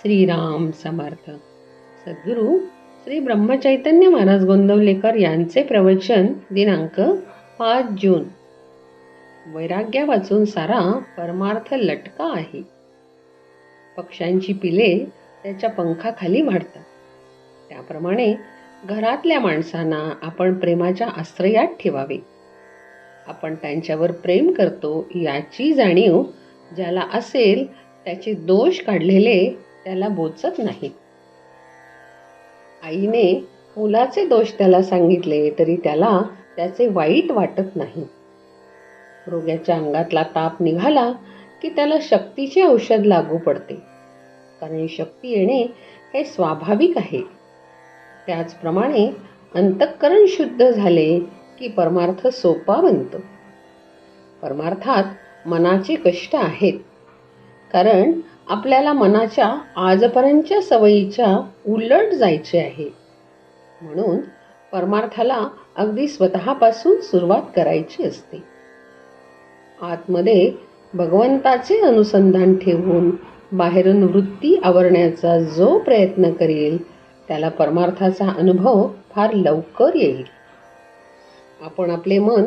श्रीराम समर्थ. सद्गुरू श्री ब्रह्मचैतन्य महाराज गोंदवलेकर यांचे प्रवचन दिनांक पाच जून. वैराग्य वाचून सारा परमार्थ लटका आहे. पक्ष्यांची पिले त्याच्या पंखाखाली वाढतात. त्याप्रमाणे घरातल्या माणसांना आपण प्रेमाच्या आश्रयात ठेवावे. आपण त्यांच्यावर प्रेम करतो याची जाणीव ज्याला असेल त्याचे दोष काढलेले त्याला बोचत नाहीत आईने मुलाचे दोष त्याला सांगितले तरी त्याला त्याचे वाईट वाटत नाही. रोग्याच्या अंगातला ताप निघाला की त्याला शक्तीचे औषध लागू पडते. कारण शक्ती येणे हे स्वाभाविक आहे. त्याचप्रमाणे अंतःकरण शुद्ध झाले की परमार्थ सोपा बनतो. परमार्थात मनाचे कष्ट आहेत. कारण आपल्याला मनाच्या आजपर्यंतच्या सवयीच्या उलट जायचे आहे. म्हणून परमार्थाला अगदी स्वतःपासून सुरुवात करायची असते. आतमध्ये भगवंताचे अनुसंधान ठेवून बाहेरून वृत्ती आवरण्याचा जो प्रयत्न करेल त्याला परमार्थाचा अनुभव फार लवकर येईल. आपण आपले मन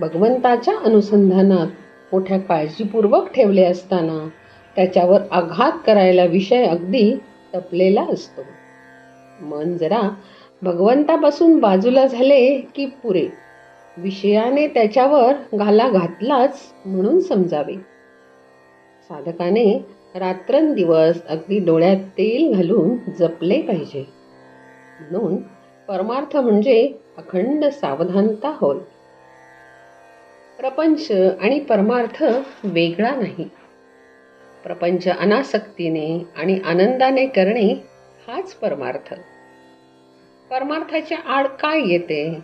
भगवंताच्या अनुसंधानात मोठ्या काळजीपूर्वक ठेवले असताना त्याच्यावर आघात करायला विषय अगदी तपलेला असतो. मन जरा भगवंतापासून बाजूला झाले की पुरे. विषयाने त्याच्यावर घाला घातलाच म्हणून समजावे. साधकाने रात्रंदिवस अगदी डोळ्यात तेल घालून जपले पाहिजे. म्हणून परमार्थ म्हणजे अखंड सावधानता होय. प्रपंच आणि परमार्थ वेगळा नाही. प्रपंच अनासक्तीने आणि आनंदाने करणे हाच परमार्थ. परमार्थाच्या आड काय येते?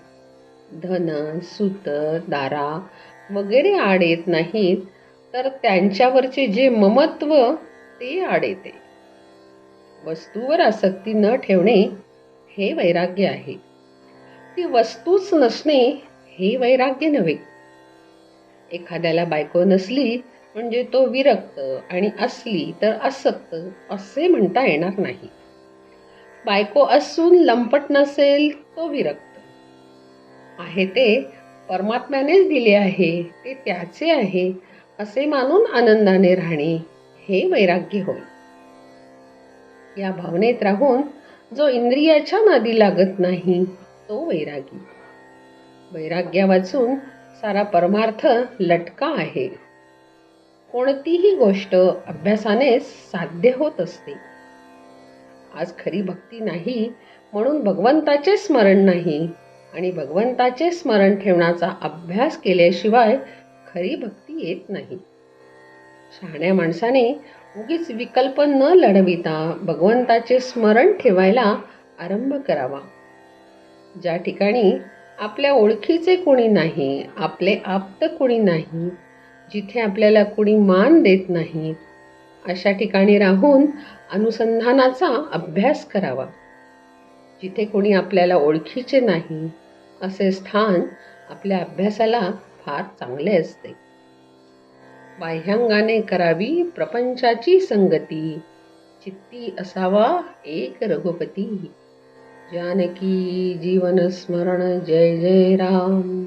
धन सुत दारा वगैरे आड येत नाहीत तर त्यांच्यावरचे जे ममत्व ते आड येते. वस्तूवर आसक्ती न ठेवणे हे वैराग्य आहे. ती वस्तूच नसणे हे वैराग्य नव्हे. एखाद्याला बायको नसली म्हणजे तो विरक्त आणि असली तर असक्त असे म्हणता येणार नाही. बायको असून लंपट नसेल तो विरक्त. आहे ते परमात्म्यानेच दिले आहे ते त्याचे आहे असे मानून आनंदाने राहणे हे वैराग्य होय. या भावनेत राहून जो इंद्रियाच्या नादी लागत नाही तो वैरागी. वैराग्या वाचून सारा परमार्थ लटका आहे. कोणतीही गोष्ट अभ्यासानेच साध्य होत असते. आज खरी भक्ती नाही म्हणून भगवंताचे स्मरण नाही आणि भगवंताचे स्मरण ठेवण्याचा अभ्यास केल्याशिवाय खरी भक्ती येत नाही. शहाण्या माणसाने उगीच विकल्प न लढविता भगवंताचे स्मरण ठेवायला आरंभ करावा. ज्या ठिकाणी आपल्या ओळखीचे कोणी नाही आपले आप्त कोणी नाही जिथे आपल्याला कुणी मान देत नाही अशा ठिकाणी राहून अनुसंधानाचा अभ्यास करावा. जिथे कोणी आपल्याला ओळखीचे नाही असे स्थान आपल्या अभ्यासाला फार चांगले असते. बाह्यांगाने करावी प्रपंचाची संगती चित्ती असावा एक रघुपती. जानकी जीवन स्मरण जय जय राम.